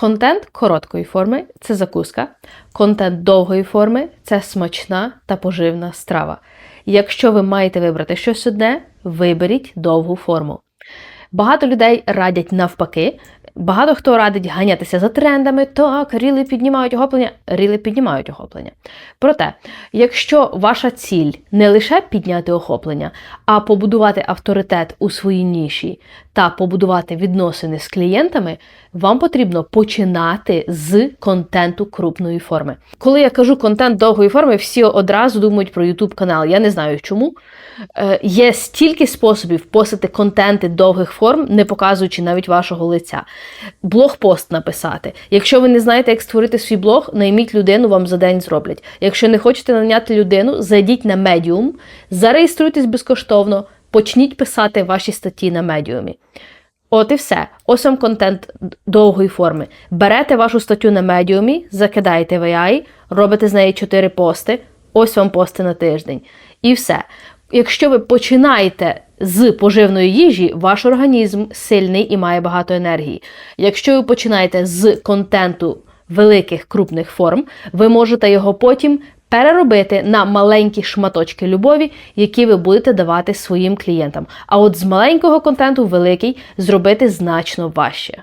Контент короткої форми це закуска, контент довгої форми це смачна та поживна страва. Якщо ви маєте вибрати щось одне, виберіть довгу форму. Багато людей радять навпаки. Багато хто радить ганятися за трендами, так, ріли піднімають охоплення, ріли піднімають охоплення. Проте, якщо ваша ціль не лише підняти охоплення, а побудувати авторитет у своїй ніші та побудувати відносини з клієнтами, вам потрібно починати з контенту крупної форми. Коли я кажу контент довгої форми, всі одразу думають про YouTube канал. Я не знаю чому. Е, Є стільки способів постити контенти довгих форм, не показуючи навіть вашого лиця. Блог-пост написати. Якщо ви не знаєте, як створити свій блог, найміть людину, вам за день зроблять. Якщо не хочете наняти людину, зайдіть на Medium, зареєструйтесь безкоштовно, почніть писати ваші статті на медіумі. От і все. Ось вам контент довгої форми. Берете вашу статтю на медіумі, закидаєте в AI, робите з неї 4 пости, ось вам пости на тиждень. І все. Якщо ви починаєте з поживної їжі, ваш організм сильний і має багато енергії. Якщо ви починаєте з контенту великих крупних форм, ви можете його потім переробити на маленькі шматочки любові, які ви будете давати своїм клієнтам. А от з маленького контенту великий зробити значно важче.